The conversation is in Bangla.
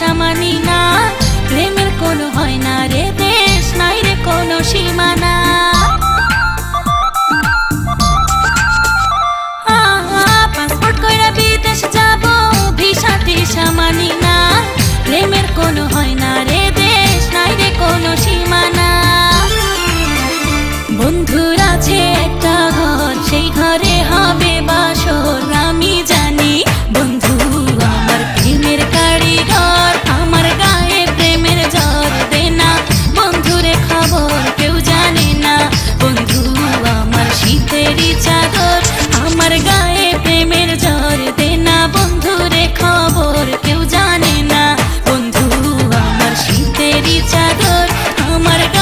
chama-me চাদর আমার